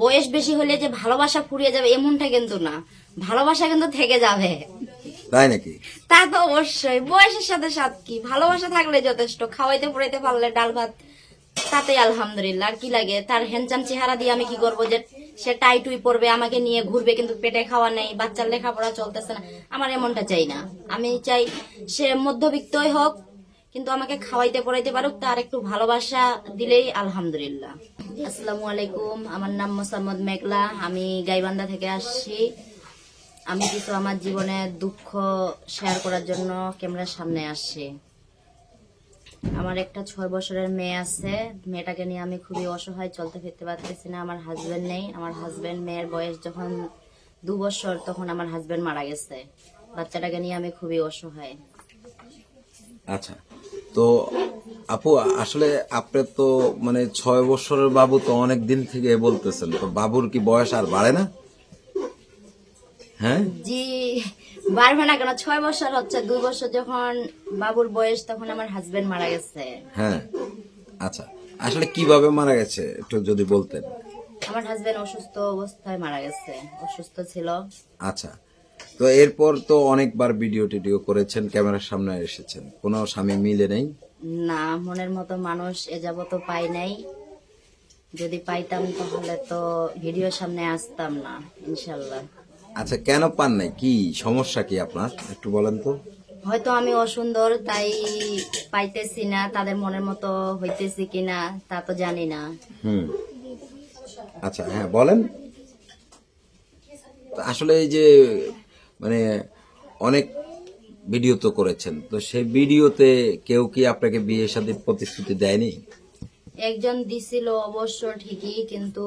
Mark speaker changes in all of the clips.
Speaker 1: বয়স বেশি হলে যে ভালোবাসা ফুরিয়ে যাবে এমনটা কিন্তু না। ভালোবাসা কিন্তু থেকে যাবে।
Speaker 2: তাই নাকি?
Speaker 1: তা তো অবশ্যই। বয়সের সাথে সাথ কি? ভালোবাসা থাকলে যথেষ্ট। খাওয়াইতে পড়াইতে পারলে ডাল ভাত তাতে আলহামদুলিল্লাহ। আর কি লাগে? তার হ্যানচান চেহারা দিয়ে আমি কি করব যে সে টাই টুই পরবে আমাকে নিয়ে ঘুরবে কিন্তু পেটে খাওয়া নেই বাচ্চার লেখাপড়া চলতেছে না। আমার এমনটা চাই না। আমি চাই সে মধ্যবিত্তই হোক কিন্তু আমাকে খাওয়াইতে পড়াইতে পারুক, তার একটু ভালোবাসা দিলেই আলহামদুলিল্লাহ। আসসালামু আলাইকুম, আমার নাম মোসাম্মদ মেঘলা, আমি গাইবান্ধা থেকে আসছি। আমি কিছু আমার জীবনের দুঃখ শেয়ার করার জন্য ক্যামেরার সামনে আসছি। আমার একটা ছয় বছরের মেয়ে আছে, মেয়েটাকে নিয়ে আমি খুবই অসহায়, চলতে ফিরতে পারতেছি না, আমার হাজবেন্ড নেই। আমার হাজবেন্ড মেয়ের বয়স যখন দু বছর, তখন আমার হাজবেন্ড মারা গেছে। বাচ্চাটাকে নিয়ে আমি খুবই অসহায়।
Speaker 2: আচ্ছা। তো আপু আসলে আপনি তো মানে ছয় বছরের বাবু তো অনেক দিন থেকে বলতেছেন তো বাবুর কি বয়স আর বাড়ে না? হ্যাঁ?
Speaker 1: জি বাড়বে না কেন? ছয় বছর হচ্ছে দুই বছর যখন বাবুর বয়স তখন আমার হাজবেন্ড মারা গেছে।
Speaker 2: হ্যাঁ আচ্ছা। আসলে কীভাবে মারা গেছে একটু যদি বলতেন?
Speaker 1: আমার হাজবেন্ড অসুস্থ অবস্থায় মারা গেছে অসুস্থ ছিল।
Speaker 2: আচ্ছা। তো এরপর তো অনেকবার ভিডিও টিডিও করেছেন ক্যামেরার সামনে এসেছেন। কোনো স্বামী মিলে নেই?
Speaker 1: না মনের মতো মানুষ এ যাবত পাই নাই। যদি পাইতাম তাহলে তো ভিডিওর সামনে আসতাম না ইনশাল্লাহ।
Speaker 2: আচ্ছা কেন পান নাই? কি সমস্যা কি আপনার? একটু বলেন তো।
Speaker 1: হয়তো আমি অসুন্দর তাই পাইতেছি না তাদের মনের মতো হইতেছি কিনা তা তো জানি না।
Speaker 2: হুম। আচ্ছা হ্যাঁ বলেন। আসলে এই যে মানে অনেক ভিডিও তো করেছেন। তো সেই ভিডিওতে কেউ কি আপনাকে বিয়ে সাথে প্রতিশ্রুতি দেয়নি?
Speaker 1: একজন দিছিল অবশ্য ঠিকই কিন্তু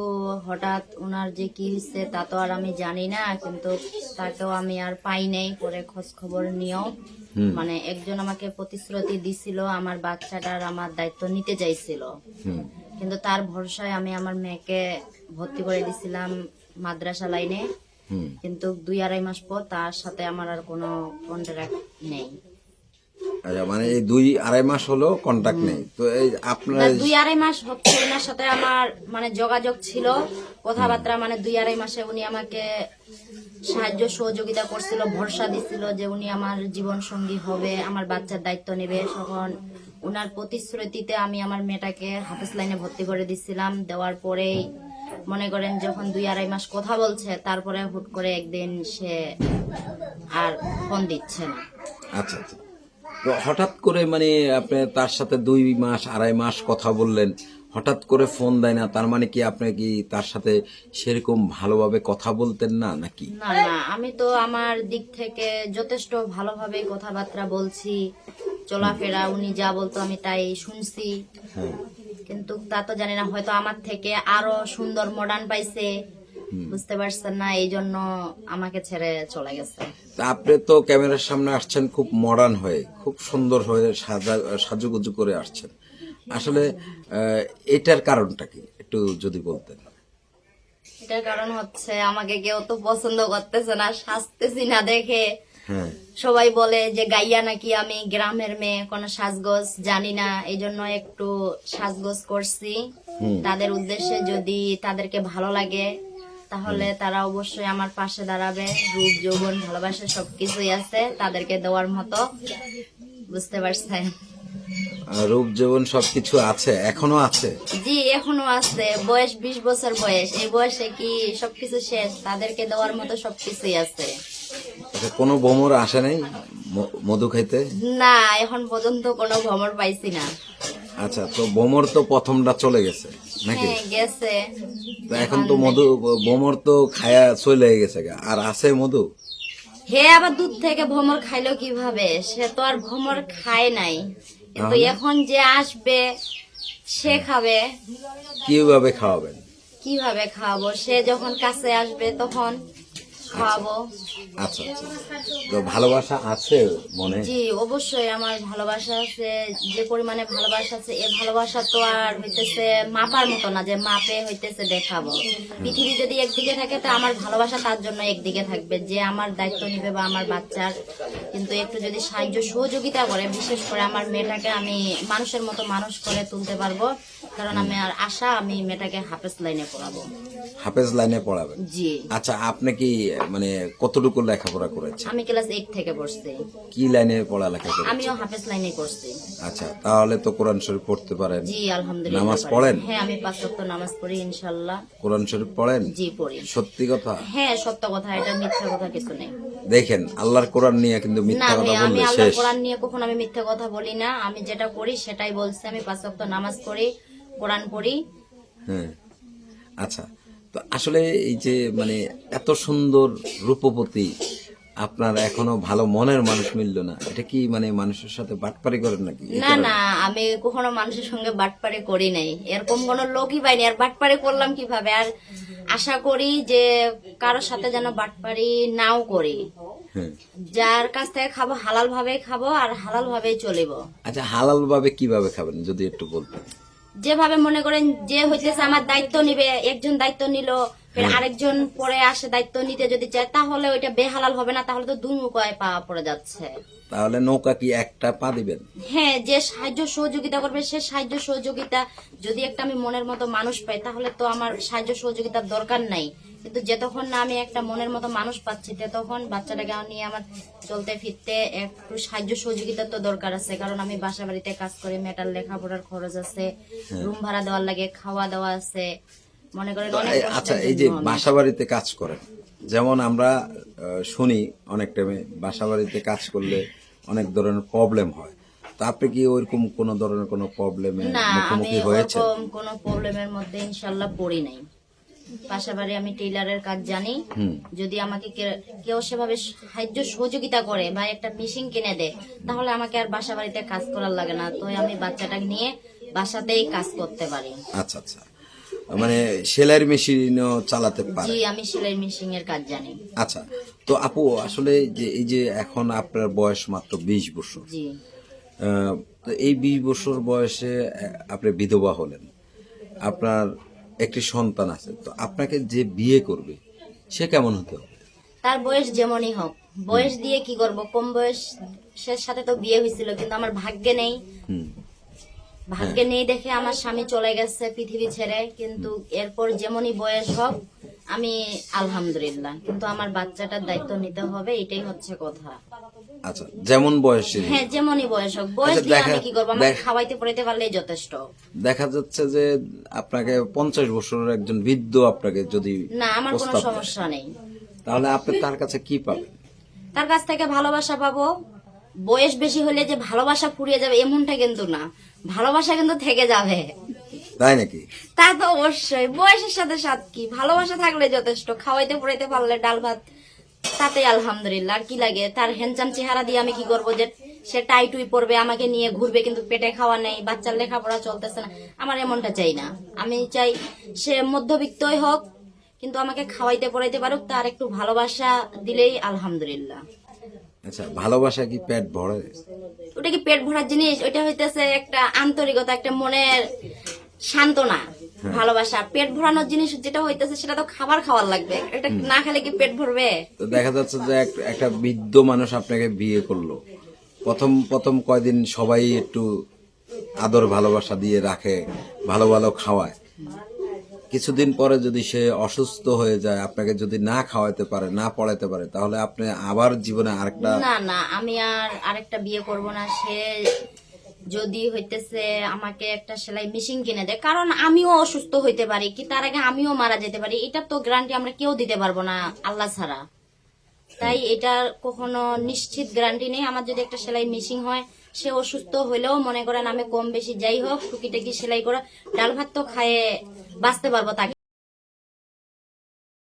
Speaker 1: হঠাৎ ওনার যে কি হয়েছে তা তো আর আমি জানি না কিন্তু তাকেও আমি আর পাই নাই পরে খোঁজ খবর নিয়েও মানে একজন আমাকে প্রতিশ্রুতি দিছিল আমার বাচ্চাটার আমার দায়িত্ব নিতে চাইছিল। কিন্তু তার ভরসায় আমি আমার মেয়েকে ভর্তি করে দিছিলাম মাদ্রাসা লাইনে। কিন্তু দুই আড়াই মাস পর তার সাথে আমার আর কোনো কন্ট্রাক্ট নেই।
Speaker 2: আচ্ছা মানে এই দুই আড়াই মাস হলো কন্টাক্ট নেই। তো এই আপনার
Speaker 1: দুই আড়াই মাস হচ্ছে ওনার সাথে আমার মানে যোগাযোগ ছিল কথাবার্তা মানে দুই আড়াই মাসে উনি আমাকে সাহায্য সহযোগিতা করছিল ভরসা দিছিল যে উনি আমার জীবন সঙ্গী হবে আমার বাচ্চার দায়িত্ব নেবে। তখন ওনার প্রতিশ্রুতিতে আমি আমার মেয়েটাকে হাফেজ লাইনে ভর্তি করে দিছিলাম। দেওয়ার পরেই মনে করেন যখন দুই আড়াই মাস কথা বলছে তারপরে হুট করে একদিন সে আর ফোন দিচ্ছে না।
Speaker 2: আচ্ছা আচ্ছা। তো হঠাৎ করে মানে আপনি তার সাথে দুই মাস আড়াই মাস কথা বললেন হঠাৎ করে ফোন দেয় না তার মানে কি আপনি কি তার সাথে সেরকম ভালোভাবে কথা বলতেন না নাকি?
Speaker 1: না না আমি তো আমার দিক থেকে যথেষ্ট ভালোভাবে কথাবার্তা বলছি। চলাফেরা উনি যা বলতো আমি তাই শুনছি। কিন্তু তা তো জানি না হয়তো আমার থেকে আরও সুন্দর মডার্ন পাইছে। বুঝতে পারছেন না এই জন্য আমাকে ছেড়ে চলে গেছে।
Speaker 2: আপনি তো ক্যামেরার সামনে আসছেন খুব মডার্ন হয়ে খুব সুন্দর হয়ে সাজা সাজুগুজু করে আসছেন। আসলে এটার কারণটা কি? একটু যদি বলতেন।
Speaker 1: এটার কারণ হচ্ছে আমাকে কেউ তো পছন্দ করতেছে না সাজতেছি না দেখে। সবাই বলে যে গাইয়া নাকি আমি গ্রামের মেয়ে কোনো সাজগোজ জানি না এই জন্য একটু সাজগোজ করছি। তাদের উদ্দেশ্যে যদি তাদেরকে ভালো লাগে তাহলে তারা অবশ্যই আমার পাশে দাঁড়াবে। রূপ যৌবন ভালোবাসা সবকিছুই আছে তাদেরকে দেওয়ার মতো। বুঝতে পারছেন?
Speaker 2: রূপ যৌবন সবকিছু আছে এখনও আছে?
Speaker 1: জি এখনও আছে। বয়স বিশ বছর বয়স। এই বয়সে কি সবকিছু শেষ? তাদেরকে দেওয়ার মতো সবকিছুই আছে।
Speaker 2: কোনো ভ্রমর আসে নাই মধু খাইতে?
Speaker 1: না এখন পর্যন্ত কোনো ভ্রমণ পাইছি না।
Speaker 2: আচ্ছা তো ভ্রমর তো প্রথমটা চলে গেছে নাকি?
Speaker 1: হ্যাঁ গেছে।
Speaker 2: তো এখন তো মধু ভ্রমর তো খায়া চলে গেছে আর আছে মধু?
Speaker 1: হে আবার দুধ থেকে ভ্রমর খাইলো কীভাবে? সে তো আর ভ্রমর খায় নাই। কিন্তু এখন যে আসবে সে খাবে।
Speaker 2: কীভাবে খাওয়াবেন?
Speaker 1: কীভাবে খাওয়াবো? সে যখন কাছে আসবে তখন খাওয়াবো
Speaker 2: আচ্ছা আচ্ছা তো ভালোবাসা আছে মনে?
Speaker 1: জি অবশ্যই আমার ভালোবাসা আছে। যে পরিমাণে ভালোবাসা আছে এ ভালোবাসা তো আর হইতেছে মাপার মতো না যে মাপে হইতেছে দেখাবো। পৃথিবী যদি একদিকে থাকে তো আমার ভালোবাসা তার জন্য একদিকে থাকবে। যে আমার দায়িত্ব নিবে বা আমার বাচ্চার। কিন্তু একটু যদি সাহায্য সহযোগিতা করে বিশেষ করে আমার মেয়েটাকে আমি মানুষের মতো মানুষ করে তুলতে পারব কারণ আমি আর আশা আমি মেয়েটাকে হাফেজ লাইনে পড়াবো।
Speaker 2: হাফেজ লাইনে পড়াবেন।
Speaker 1: জি।
Speaker 2: আচ্ছা আপনি কি মানে কতটুকু লেখাপড়া করেছেন
Speaker 1: আমি ক্লাস এইট থেকে পড়ছি।
Speaker 2: কি লাইনে পড়ালেখা করেছেন
Speaker 1: আমিও হাফেজ লাইনে করছি
Speaker 2: আচ্ছা তাহলে তো কোরআন শরীফ পড়তে পারেন।
Speaker 1: জি আলহামদুলিল্লাহ
Speaker 2: নামাজ পড়েন?
Speaker 1: হ্যাঁ আমি পাঁচ ওয়াক্ত নামাজ পড়ি ইনশাল্লাহ
Speaker 2: কোরআন শরীফ পড়েন?
Speaker 1: জি পড়ি।
Speaker 2: সত্যি কথা?
Speaker 1: হ্যাঁ সত্য কথা এটা মিথ্যা কথা কিছু নেই।
Speaker 2: দেখেন আল্লাহর কোরআন নিয়ে কিন্তু মিথ্যা কথা
Speaker 1: আমি
Speaker 2: বললে শেষ।
Speaker 1: কোরআন নিয়ে কখনো আমি মিথ্যা কথা বলি না। আমি যেটা করি সেটাই বলছি। আমি পাঁচ ওয়াক্ত নামাজ পড়ি কোরআন পড়ি।
Speaker 2: হ্যাঁ। আচ্ছা তো আসলে এই যে মানে এত সুন্দর রূপবতী আপনার এখনও ভালো মনের মানুষ মিললো না এটা কি মানে মানুষের সাথে বাটপারি করেন নাকি?
Speaker 1: না না আমি কখনো মানুষের সঙ্গে বাটপারে করি নাই। এরকম কোন লোকই পাইনি। আর বাটপারে করলাম কীভাবে? আর আশা করি যে কারোর সাথে যেন বাটপারি নাও করি।
Speaker 2: হ্যাঁ।
Speaker 1: যার কাছ থেকে খাব হালাল ভাবে খাব আর হালাল ভাবেই চলিব।
Speaker 2: আচ্ছা হালাল ভাবে কীভাবে খাবেন যদি একটু বলতেন?
Speaker 1: যেভাবে মনে করেন যে হইতেছে আমার দায়িত্ব নিবে একজন দায়িত্ব নিল আরেকজন পরে আসে দায়িত্ব নিতে যদি চায় তাহলে ওইটা বেহালাল হবে না তাহলে তো উপায় পাওয়া পড়ে যাচ্ছে।
Speaker 2: তাহলে নৌকা কি একটা পা দিবেন?
Speaker 1: হ্যাঁ যে সাহায্য সহযোগিতা করবে সে সাহায্য সহযোগিতা যদি একটা আমি মনের মতো মানুষ পাই তাহলে তো আমার সাহায্য সহযোগিতার দরকার নাই। কিন্তু যতক্ষণ না আমি একটা মনের মতো মানুষ পাচ্ছি তখন বাচ্চাটাকে নিয়ে আমার চলতে ফিরতে একটু সাহায্য সহযোগিতার তো দরকার আছে। কারণ আমি বাসা বাড়িতে কাজ করে মেটার লেখাপড়ার খরচ আছে রুম ভাড়া দেওয়ার লাগে খাওয়া দাওয়া আছে। মনে করেন
Speaker 2: আচ্ছা এই যে বাসা বাড়িতে কাজ করেন যেমন আমরা শুনি অনেক টাইমে বাসা বাড়িতে কাজ করলে অনেক ধরনের প্রবলেম হয়। তো আপনি কি ওইরকম কোন ধরনের কোনো প্রবলেমে
Speaker 1: না আমি
Speaker 2: মুখোমুখি হয়েছে
Speaker 1: ওরকম কোনো প্রবলেমের মধ্যে ইনশাল্লাহ পড়ি নাই। পাশাপাশি আমি টেইলারের কাজ জানি। যদি আমাকে কে- কেউ সেভাবে সাহায্য সহযোগিতা করে বা একটা মেশিন কিনে দেয় তাহলে আমাকে আর বাসা বাড়িতে কাজ করার লাগে না। তো আমি বাচ্চাটাকে নিয়ে বাসাতেই কাজ করতে পারি।
Speaker 2: আচ্ছা আচ্ছা। মানে সেলাইয়ের মেশিনও চালাতে পারে।
Speaker 1: জি আমি সেলাই মেশিন এর কাজ জানি।
Speaker 2: আচ্ছা তো আপু আসলে যে এই যে এখন আপনার বয়স মাত্র বিশ বছর।
Speaker 1: জি।
Speaker 2: তো এই বিশ বছর বয়সে আপনি বিধবা হলেন। আপনার একটি সন্তান আছে তো আপনাকে যে বিয়ে করবে সে কেমন হতে হবে?
Speaker 1: তার বয়স যেমনই হোক। বয়স দিয়ে কি করব? কম বয়স সের সাথে তো বিয়ে হয়েছিল কিন্তু আমার ভাগ্যে নেই। ভাগ্যে নেই দেখে আমার স্বামী চলে গেছে পৃথিবী ছেড়ে কিন্তু এরপর যেমনই বয়স হোক আমি আলহামদুলিল্লাহ। কিন্তু আমার বাচ্চাটার দায়িত্ব নিতে হবে এটাই হচ্ছে কথা।
Speaker 2: আচ্ছা যেমন বয়সে
Speaker 1: হ্যাঁ যেমনই বয়স হোক। বয়স
Speaker 2: আচ্ছা,
Speaker 1: দিয়ে আমি কি করব? আমাকে খাওয়াইতে পড়াইতে পারলেই যথেষ্ট।
Speaker 2: দেখা যাচ্ছে যে আপনাকে পঞ্চাশ বছরের একজন বৃদ্ধ আপনাকে যদি
Speaker 1: না আমার কোনো সমস্যা নেই।
Speaker 2: তাহলে আপনি তার কাছে কি পাবেন?
Speaker 1: তার কাছ থেকে ভালোবাসা পাবো। বয়স বেশি হলে যে ভালোবাসা ফুরিয়ে যাবে এমনটা কিন্তু না। ভালোবাসা কিন্তু থেকে যাবে।
Speaker 2: তাই নাকি?
Speaker 1: তা তো অবশ্যই। বয়সের সাথে সাথ কি? ভালোবাসা থাকলে যথেষ্ট। খাওয়াইতে পড়াইতে পারলে ডাল ভাত তাতে আলহামদুলিল্লাহ আর কি লাগে? তার হ্যান্ডচাম চেহারা দিয়ে আমি কি করব যে সে টাই টুই পরবে আমাকে নিয়ে ঘুরবে কিন্তু পেটে খাওয়া নেই বাচ্চার লেখাপড়া চলতেছে না। আমার এমনটা চাই না। আমি চাই সে মধ্যবিত্তই হোক কিন্তু আমাকে খাওয়াইতে পড়াইতে পারুক তার একটু ভালোবাসা দিলেই আলহামদুলিল্লাহ।
Speaker 2: আচ্ছা ভালোবাসা কি পেট ভরে?
Speaker 1: ওটা কি পেট ভরার জিনিস? ওইটা হইতেছে একটা আন্তরিকতা একটা মনের সান্ত্বনা ভালোবাসা পেট ভরানোর জিনিস যেটা হইতেছে সেটা তো খাবার খাওয়ার লাগবে। এটা না খেলে কি পেট ভরবে?
Speaker 2: তো দেখা যাচ্ছে যে একটা বৃদ্ধ মানুষ আপনাকে বিয়ে করল। প্রথম প্রথম কয়দিন সবাই একটু আদর ভালোবাসা দিয়ে রাখে ভালো ভালো খাওয়ায়। কিছুদিন পরে যদি সে অসুস্থ হয়ে যায় আপনাকে যদি না খাওয়াতে পারে না পড়াইতে পারে তাহলে আপনি আবার জীবনে আরেকটা
Speaker 1: না না আমি আর আরেকটা বিয়ে করব না। সে যদি হইতেছে আমাকে একটা সেলাই মেশিন কিনে দেয়, কারণ আমিও অসুস্থ হইতে পারি কি, তার আগে আমিও মারা যেতে পারি, এটা তো গ্যারান্টি আমরা কেউ দিতে পারব না, আল্লাহ ছাড়া। তাই এটা কখনো নিশ্চিত গ্যারান্টি নেই। আমার যদি একটা সেলাই মেশিন হয়, সে অসুস্থ হলেও মনে করেন আমি কম বেশি যাই হোক, টুকিটাকি সেলাই করে ডাল ভাত তো খায়ে বাঁচতে পারব তাকে।